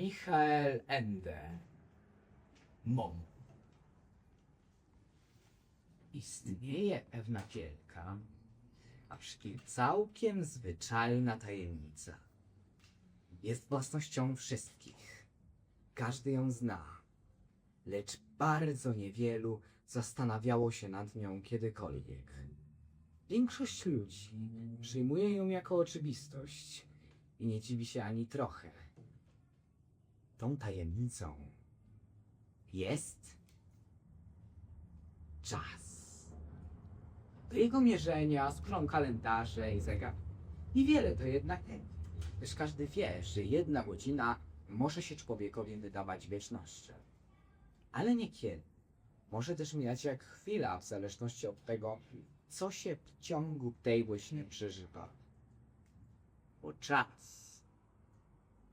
Michael Ende. Mom. Istnieje pewna wielka, a przy całkiem zwyczajna tajemnica. Jest własnością wszystkich. Każdy ją zna. Lecz bardzo niewielu zastanawiało się nad nią kiedykolwiek. Większość ludzi przyjmuje ją jako oczywistość i nie dziwi się ani trochę. Tą tajemnicą jest czas. Do jego mierzenia służą kalendarze i zegar. Niewiele to jednak. Lecz każdy wie, że jedna godzina może się człowiekowi wydawać wiecznością. Ale niekiedy może też mijać jak chwila, w zależności od tego, co się w ciągu tej właśnie przeżywa. Bo czas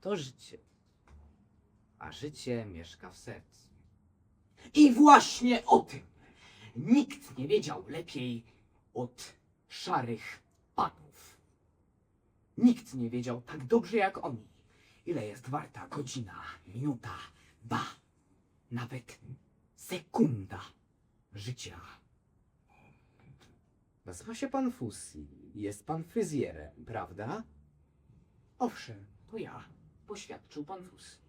to życie, a życie mieszka w sercu. I właśnie o tym nikt nie wiedział lepiej od szarych panów. Nikt nie wiedział tak dobrze jak oni, ile jest warta godzina, minuta, ba, nawet sekunda życia. Nazywa się pan Fusi. Jest pan fryzjerem, prawda? Owszem, to ja, poświadczył pan Fusi.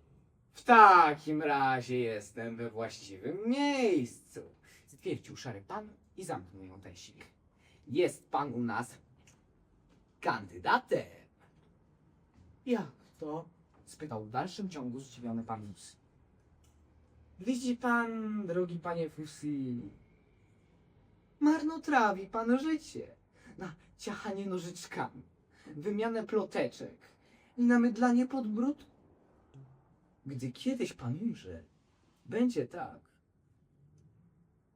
W takim razie jestem we właściwym miejscu, stwierdził szary pan i zamknął ją teścik. Jest pan u nas kandydatem. Jak to? spytał w dalszym ciągu zdziwiony pan Fusi. Widzi pan, drogi panie Fusi, marnotrawi pan życie na ciachanie nożyczkami, wymianę ploteczek i na mydlanie pod brud. Gdy kiedyś pan umrze, będzie tak,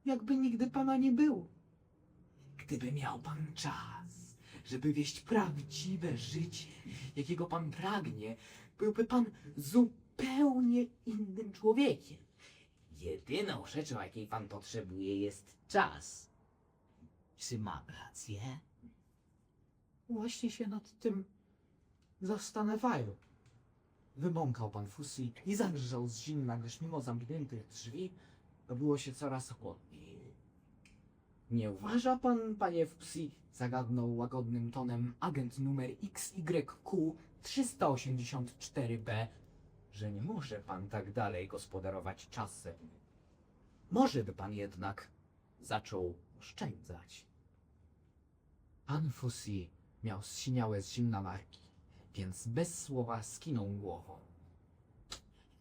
jakby nigdy pana nie było. Gdyby miał pan czas, żeby wieść prawdziwe życie, jakiego pan pragnie, byłby pan zupełnie innym człowiekiem. Jedyną rzeczą, jakiej pan potrzebuje, jest czas. Czy mam rację? Właśnie się nad tym zastanawiają. Wybąkał pan Fusi i zagrzał z zimna, gdyż mimo zamkniętych drzwi robiło się coraz chłodniej. Nie uważa pan, panie Fusi, zagadnął łagodnym tonem agent numer XYQ 384B, że nie może pan tak dalej gospodarować czasem. Może by pan jednak zaczął oszczędzać. Pan Fusi miał zsiniałe z zimna marki, więc bez słowa skinął głową.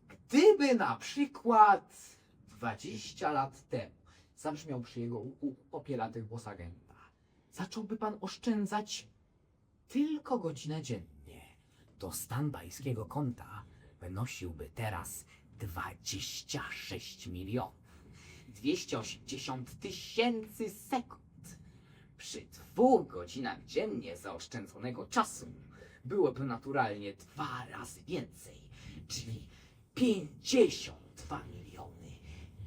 Gdyby na przykład 20 lat temu zabrzmiał przy jego uchu popielatych głos agenta, zacząłby pan oszczędzać tylko godzinę dziennie, to stan pańskiego konta wynosiłby teraz 26 milionów 280 tysięcy sekund. Przy dwóch godzinach dziennie zaoszczędzonego czasu byłoby naturalnie dwa razy więcej, czyli 52 miliony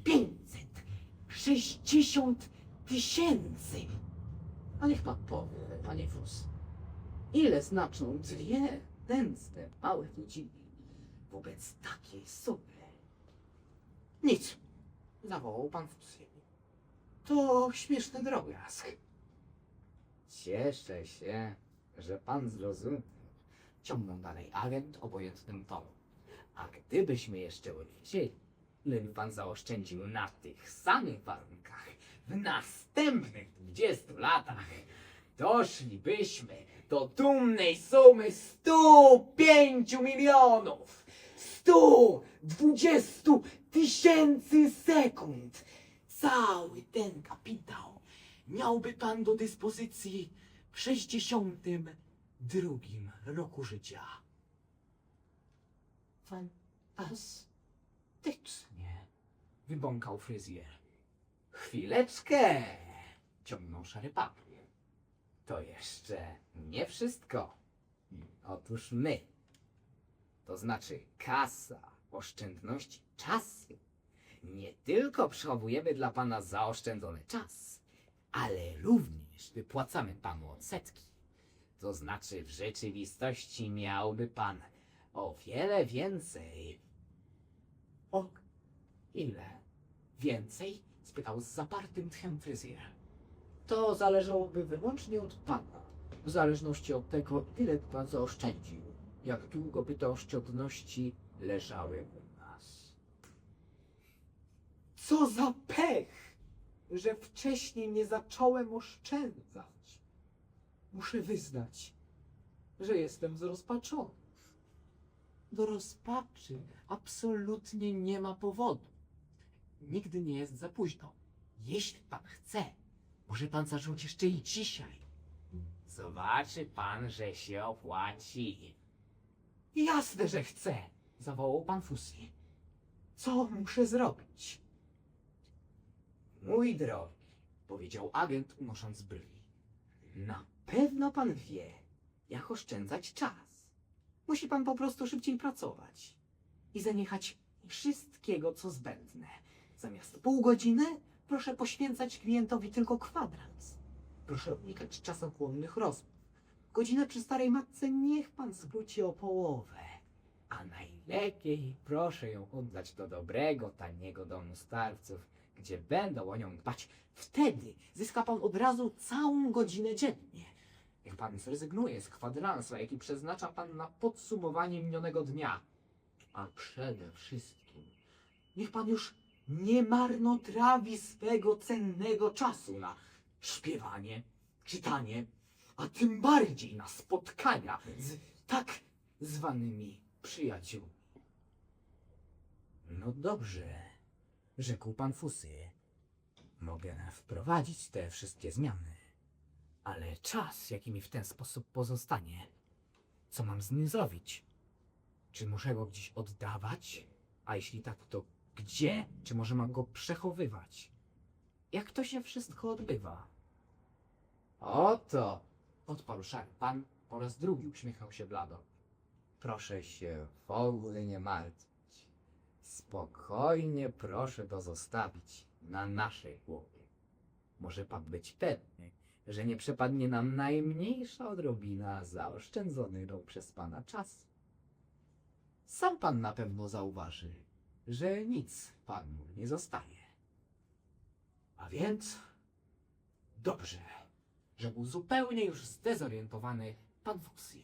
560 tysięcy. A niech pan powie, panie Fus, ile znaczą dwie nędzne małe godziny wobec takiej sumy? Nic, zawołał pan Fusiewicz. To śmieszny drobiazg. Cieszę się, że pan zrozumiał. Ciągnął dalej agent obojętnym tonem. A gdybyśmy jeszcze wiedzieli, ile by pan zaoszczędził na tych samych warunkach w następnych 20 latach, doszlibyśmy do dumnej sumy 105 milionów 120 tysięcy sekund. Cały ten kapitał miałby pan do dyspozycji w 62 roku życia. Fantastycznie, wybąkał fryzjer. Chwileczkę, ciągnął szary papier. To jeszcze nie wszystko. Otóż my, to znaczy kasa, oszczędności czasu, nie tylko przechowujemy dla pana zaoszczędzony czas, ale również wypłacamy panu odsetki. To znaczy w rzeczywistości miałby pan o wiele więcej O, ile? Więcej? spytał z zapartym tchem fryzjer. To zależałoby wyłącznie od pana. W zależności od tego, ile pan zaoszczędził. Jak długo by te oszczędności leżały u nas. Co za pech, że wcześniej nie zacząłem oszczędzać. Muszę wyznać, że jestem zrozpaczony. Do rozpaczy absolutnie nie ma powodu. Nigdy nie jest za późno. Jeśli pan chce, może pan zacząć jeszcze i dzisiaj. Zobaczy pan, że się opłaci. Jasne, że chcę, zawołał pan Fusi. Co muszę zrobić? Mój drogi, powiedział agent unosząc brwi. Na pewno pan wie, jak oszczędzać czas. Musi pan po prostu szybciej pracować i zaniechać wszystkiego, co zbędne. Zamiast pół godziny, proszę poświęcać klientowi tylko kwadrans. Proszę unikać czasochłonnych rozmów. Godzinę przy starej matce niech pan skróci o połowę. A najlepiej proszę ją oddać do dobrego, taniego domu starców, gdzie będą o nią dbać. Wtedy zyska pan od razu całą godzinę dziennie. Niech pan zrezygnuje z kwadransa, jaki przeznacza pan na podsumowanie minionego dnia. A przede wszystkim, niech pan już nie marnotrawi swego cennego czasu na śpiewanie, czytanie, a tym bardziej na spotkania z tak zwanymi przyjaciółmi. No dobrze, rzekł pan Fusy. Mogę wprowadzić te wszystkie zmiany, ale czas, jaki mi w ten sposób pozostanie, co mam z nim zrobić? Czy muszę go gdzieś oddawać? A jeśli tak, to gdzie? Czy może mam go przechowywać? Jak to się wszystko odbywa? Oto! Odparł szary pan, po raz drugi uśmiechał się blado. Proszę się w ogóle nie martwić. Spokojnie proszę to zostawić na naszej głowie. Może pan być pewny, że nie przepadnie nam najmniejsza odrobina zaoszczędzonego przez pana czasu. Sam pan na pewno zauważy, że nic panu nie zostaje. A więc dobrze, rzekł zupełnie już zdezorientowany pan Fuxi.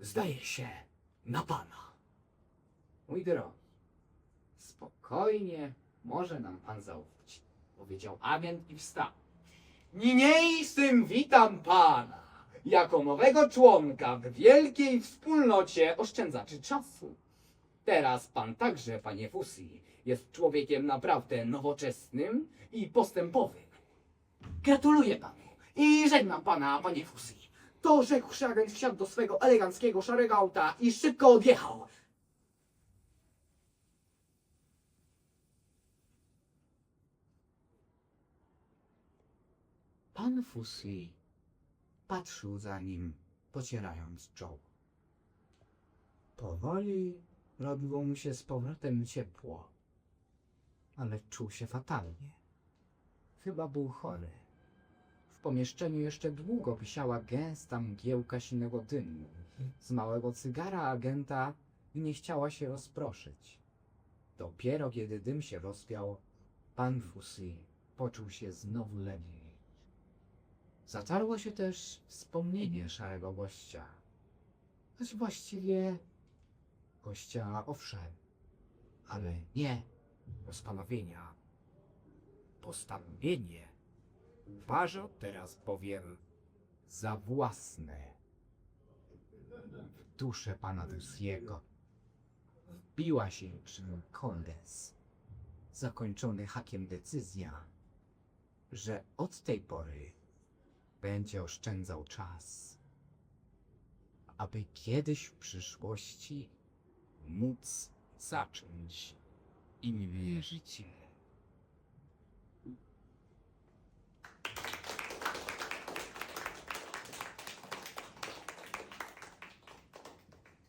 Zdaje się na pana. Mój drogi, spokojnie może nam pan zaufać, powiedział agent i wstał. Niniejszym witam pana jako nowego członka w wielkiej wspólnocie oszczędzaczy czasu. Teraz pan także, panie Fusi, jest człowiekiem naprawdę nowoczesnym i postępowym. Gratuluję panu i żegnam pana, panie Fusi. To rzekłszy agent wsiadł do swego eleganckiego szarego auta i szybko odjechał. Pan Fusi patrzył za nim, pocierając czoło. Powoli robiło mu się z powrotem ciepło, ale czuł się fatalnie. Chyba był chory. W pomieszczeniu jeszcze długo wisiała gęsta mgiełka silnego dymu. Z małego cygara agenta nie chciała się rozproszyć. Dopiero kiedy dym się rozpiał, pan Fusi poczuł się znowu lepiej. Zatarło się też wspomnienie szarego gościa. Choć właściwie gościa owszem, ale nie postanowienia. Postanowienie uważał teraz bowiem za własne. W duszę pana Dusiego wbiła się czym kondens, zakończony hakiem decyzja, że od tej pory będzie oszczędzał czas, aby kiedyś w przyszłości móc zacząć inne życie.